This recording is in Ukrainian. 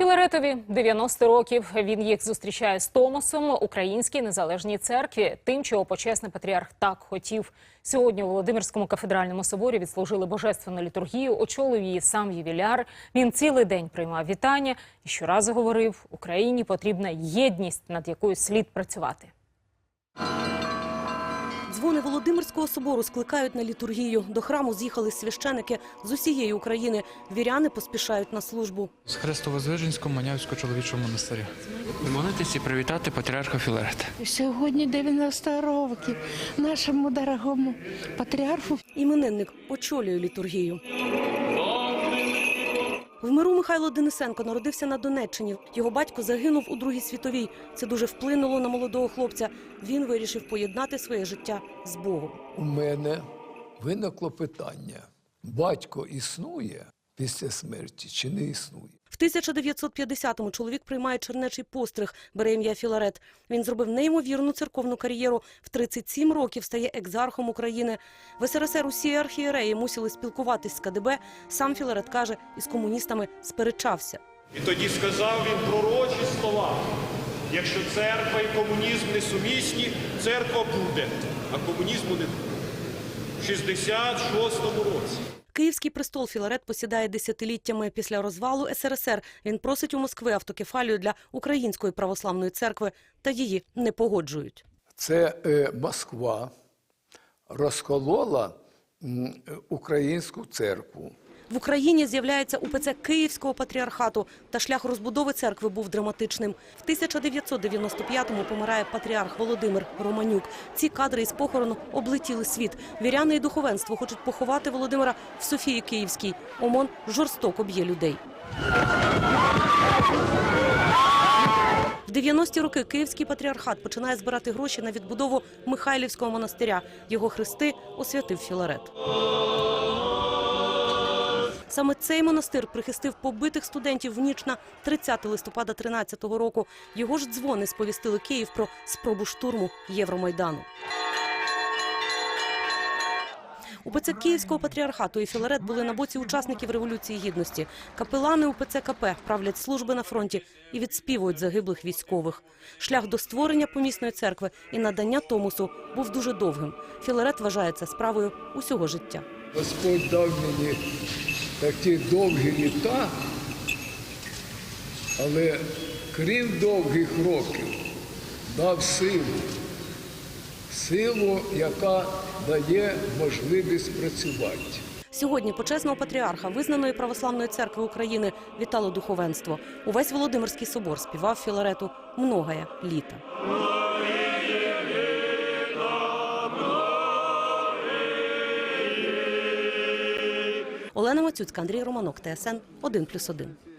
Філаретові 90 років. Він їх зустрічає з Томосом Українській незалежній церкві, тим, чого почесний патріарх так хотів. Сьогодні у Володимирському кафедральному соборі відслужили божественну літургію. Очолив її сам ювіляр. Він цілий день приймав вітання і щоразу говорив: Україні потрібна єдність, над якою слід працювати. Дзвони Володимирського собору скликають на літургію. До храму з'їхали священики з усієї України. Віряни поспішають на службу. З Хрестово-Звиженського Манявського чоловічого монастиря. Молитись і привітати патріарха Філарета. Сьогодні 90 років нашому дорогому патріарху. Іменинник очолює літургію. В миру Михайло Денисенко народився на Донеччині. Його батько загинув у Другій світовій. Це дуже вплинуло на молодого хлопця. Він вирішив поєднати своє життя з Богом. у мене виникло питання: батько існує після смерті чи не існує? В 1950-му чоловік приймає чернечий постриг, бере ім'я Філарет. Він зробив неймовірну церковну кар'єру. В 37 років стає екзархом України. В СРСР усі архієреї мусили спілкуватись з КДБ. Сам Філарет каже, із комуністами сперечався. І тоді сказав він пророчі слова. Якщо церква і комунізм не сумісні, церква буде, а комунізму не буде. В 66-му році. Київський престол Філарет посідає десятиліттями. Після розвалу СРСР він просить у Москви автокефалію для Української православної церкви, та її не погоджують. Це е, Москва розколола м, е, українську церкву. В Україні з'являється УПЦ Київського патріархату, та шлях розбудови церкви був драматичним. В 1995-му помирає патріарх Володимир Романюк. Ці кадри із похорону облетіли світ. Віряни і духовенство хочуть поховати Володимира в Софії Київській. ОМОН жорстоко б'є людей. В 90-ті роки Київський патріархат починає збирати гроші на відбудову Михайлівського монастиря. Його хрести освятив Філарет. Саме цей монастир прихистив побитих студентів в ніч на 30 листопада 13-го року. Його ж дзвони сповістили Київ про спробу штурму Євромайдану. УПЦ Київського патріархату і Філарет були на боці учасників Революції Гідності. Капелани УПЦ КП правлять служби на фронті і відспівують загиблих військових. Шлях до створення помісної церкви і надання Томосу був дуже довгим. Філарет вважає справою усього життя. Господь дав мені такі довгі літа, але крім довгих років, дав силу. Силу, яка дає можливість працювати. Сьогодні почесного патріарха визнаної православної церкви України вітало духовенство. Увесь Володимирський собор співав Філарету многое літа. Олена Мацюцька, Андрій Романок, ТСН 1+,1.